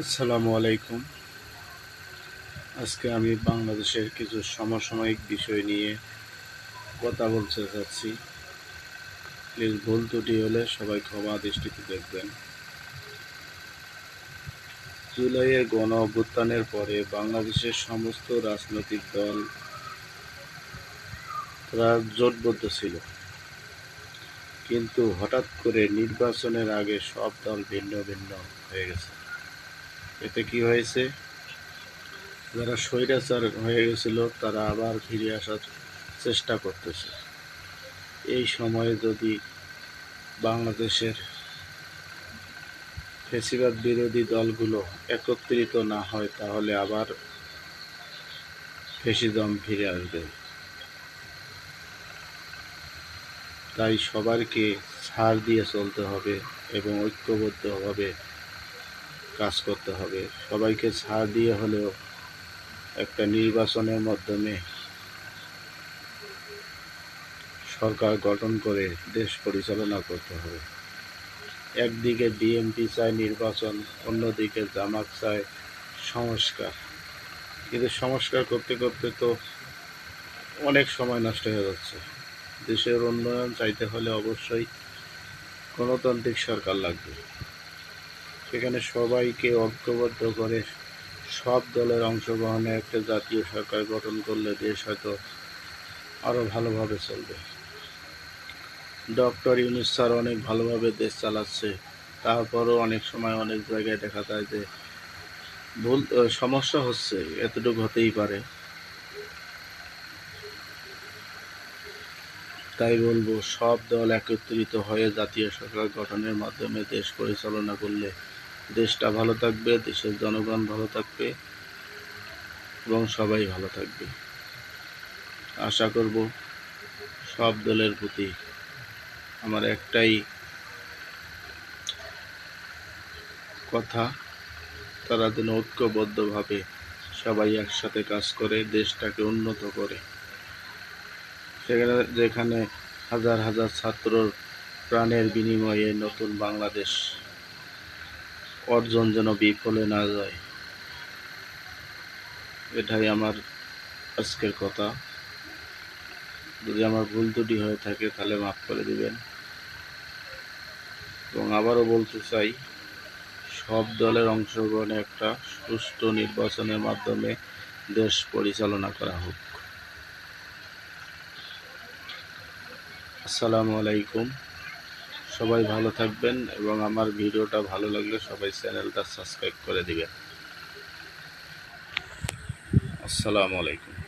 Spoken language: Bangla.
আসসালামু আলাইকুম। আজকে আমি বাংলাদেশের কিছু সমসাময়িক বিষয় নিয়ে কথা বলতে চাচ্ছি প্লিজ ভুল ত্রুটি হলে সবাই ক্ষমা দৃষ্টিতে দেখবেন। জুলাইয়ের গণ অভ্যুত্থানের পরে বাংলাদেশের সমস্ত রাজনৈতিক দল তারা জোটবদ্ধ ছিল। কিন্তু হঠাৎ করে নির্বাচনের আগে সব দল ভিন্ন ভিন্ন হয়ে গেছে। এতে কি হয়েছে? যারা স্বৈরাচার হয়ে গেছিল, তারা আবার ফিরে আসার চেষ্টা করতেছে। এই সময়ে যদি বাংলাদেশের ফেসিবাদ বিরোধী দলগুলো একত্রিত না হয়, তাহলে আবার ফেসিজম ফিরে আসবে। তাই সবারকে ছাড় দিয়ে চলতে হবে এবং ঐক্যবদ্ধভাবে কাজ করতে হবে। সবাইকে ছাড় দিয়ে হলেও একটা নির্বাচনের মাধ্যমে সরকার গঠন করে দেশ পরিচালনা করতে হবে। একদিকে বিএনপি চায় নির্বাচন, অন্যদিকে জামাত চায় সংস্কার। কিন্তু সংস্কার করতে করতে তো অনেক সময় নষ্ট হয়ে যাচ্ছে। দেশের উন্নয়ন চাইতে হলে অবশ্যই গণতান্ত্রিক সরকার লাগবে। সেখানে সবাইকে ঐক্যবদ্ধ করে সব দলের অংশগ্রহণে একটা জাতীয় সরকার গঠন করলে দেশ হয়তো আরও ভালোভাবে চলবে। ডক্টর ইউনুস স্যার অনেক ভালোভাবে দেশ চালাচ্ছে। তারপরও অনেক সময় অনেক জায়গায় দেখা যায় যে ভুল সমস্যা হচ্ছে, এতটুকু হতেই পারে। তাই বলব, সব দল একত্রিত হয়ে জাতীয় সরকার গঠনের মাধ্যমে দেশ পরিচালনা করলে দেশটা ভালো থাকবে, দেশের জনগণ ভালো থাকবে এবং সবাই ভালো থাকবে। আশা করব সব দলের প্রতি আমার একটাই কথা, তারা যেন ঐক্যবদ্ধভাবে সবাই একসাথে কাজ করে, দেশটাকে উন্নত করে। সেখানে, যেখানে হাজার হাজার ছাত্রর প্রাণের বিনিময়ে নতুন বাংলাদেশ অর্জন যেন বিফলে না যায়। এটাই আমার আজকের কথা। যদি আমার ভুল ত্রুটি হয়ে থাকে, তাহলে মাফ করে দিবেন। এবং আবারও বলতে চাই, সব দলের অংশগ্রহণে একটা সুষ্ঠু নির্বাচনের মাধ্যমে দেশ পরিচালনা করা হোক। আসসালামু আলাইকুম। সবাই ভালো থাকবেন এবং আমার ভিডিওটা ভালো লাগলে সবাই চ্যানেলটা সাবস্ক্রাইব করে দিবেন। আসসালামু আলাইকুম।